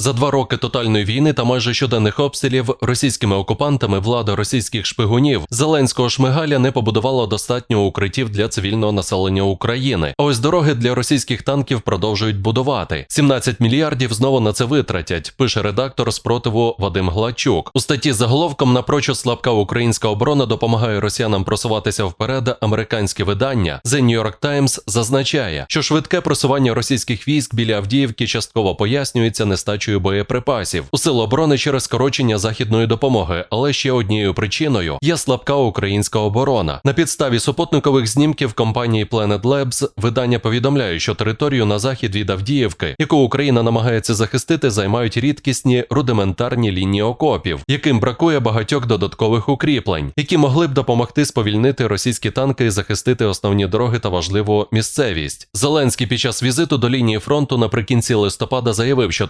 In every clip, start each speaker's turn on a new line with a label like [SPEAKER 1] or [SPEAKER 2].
[SPEAKER 1] За два роки тотальної війни та майже щоденних обстрілів російськими окупантами влада російських шпигунів Зеленського Шмигаля не побудувала достатньо укриттів для цивільного населення України. А ось дороги для російських танків продовжують будувати. 17 мільярдів знову на це витратять. Пише редактор спротиву Вадим Гладчук. У статті заголовком напрочуд слабка українська оборона допомагає росіянам просуватися вперед. Американське видання The New York Times зазначає, що швидке просування російських військ біля Авдіївки частково пояснюється нестачею боєприпасів у сил оборони через скорочення західної допомоги, але ще однією причиною є слабка українська оборона. На підставі супутникових знімків компанії Planet Labs видання повідомляє, що територію на захід від Авдіївки, яку Україна намагається захистити, займають рідкісні рудиментарні лінії окопів, яким бракує багатьох додаткових укріплень, які могли б допомогти сповільнити російські танки і захистити основні дороги та важливу місцевість. Зеленський під час візиту до лінії фронту наприкінці листопада заявив, що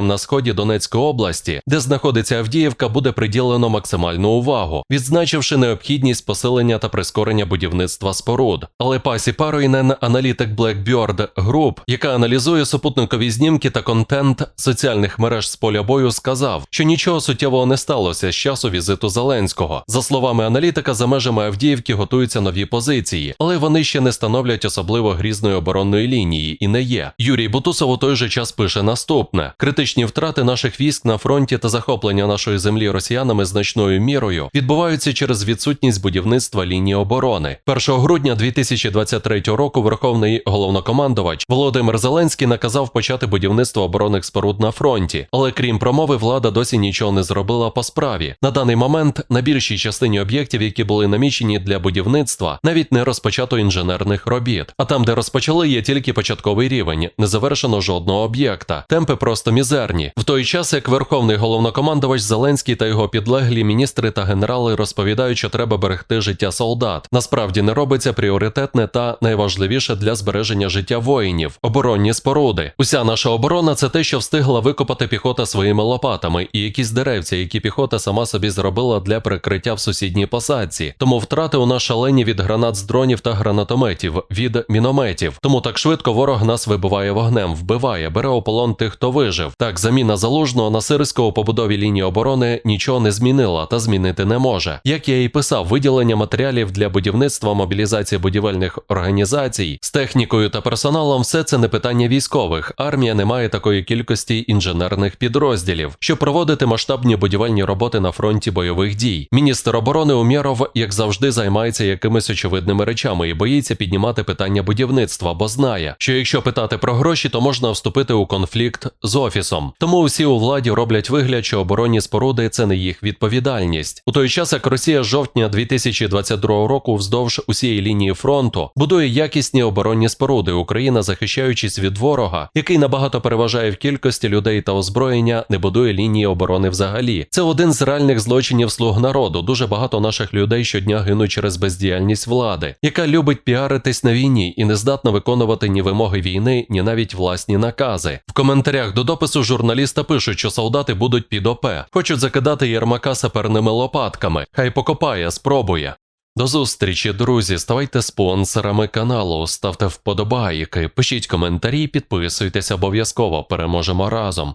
[SPEAKER 1] територіям на сході Донецької області, де знаходиться Авдіївка, буде приділено максимальну увагу, відзначивши необхідність посилення та прискорення будівництва споруд. Але Пасі Паройнен, аналітик Blackbird Group, яка аналізує супутникові знімки та контент соціальних мереж з поля бою, сказав, що нічого суттєвого не сталося з часу візиту Зеленського. За словами аналітика, за межами Авдіївки готуються нові позиції, але вони ще не становлять особливо грізної оборонної лінії і не є. Юрій Бутусов у той же час пише наступне: критичні втрати наших військ на фронті та захоплення нашої землі росіянами значною мірою відбуваються через відсутність будівництва лінії оборони. 1 грудня 2023 року Верховний головнокомандувач Володимир Зеленський наказав почати будівництво оборонних споруд на фронті, але крім промови, влада досі нічого не зробила по справі. На даний момент на більшій частині об'єктів, які були намічені для будівництва, навіть не розпочато інженерних робіт. А там, де розпочали, є тільки початковий рівень, не завершено жодного об'єкта. Темпи просто мізерні. В той час, як верховний головнокомандувач Зеленський та його підлеглі міністри та генерали розповідають, що треба берегти життя солдат. Насправді не робиться пріоритетне та найважливіше для збереження життя воїнів оборонні споруди. Уся наша оборона це те, що встигла викопати піхота своїми лопатами, і якісь деревця, які піхота сама собі зробила для прикриття в сусідній посадці. Тому втрати у нас шалені від гранат з дронів та гранатометів, від мінометів. Тому так швидко ворог нас вибиває вогнем, вбиває, бере у полон тих, хто вижив. Так, заміна залужного на сирського побудові лінії оборони нічого не змінила та змінити не може. Як я і писав, виділення матеріалів для будівництва мобілізації будівельних організацій з технікою та персоналом все це не питання військових. Армія не має такої кількості інженерних підрозділів, щоб проводити масштабні будівельні роботи на фронті бойових дій. Міністр оборони Умєров, як завжди, займається якимись очевидними речами і боїться піднімати питання будівництва, бо знає, що якщо питати про гроші, то можна вступити у конфлікт з офісом. Тому усі у владі роблять вигляд, що оборонні споруди це не їх відповідальність. У той час, як Росія з жовтня 2022 року вздовж усієї лінії фронту будує якісні оборонні споруди, Україна, захищаючись від ворога, який набагато переважає в кількості людей та озброєння, не будує лінії оборони взагалі. Це один з реальних злочинів слуг народу. Дуже багато наших людей щодня гинуть через бездіяльність влади, яка любить піаритись на війні і не здатна виконувати ні вимоги війни, ні навіть власні накази. В коментарях до допису журналіста пишуть, що солдати будуть під ОП, хочуть закидати Єрмака саперними лопатками. Хай покопає, спробує. До зустрічі, друзі. Ставайте спонсорами каналу, ставте вподобайки, пишіть коментарі, підписуйтесь обов'язково. Переможемо разом.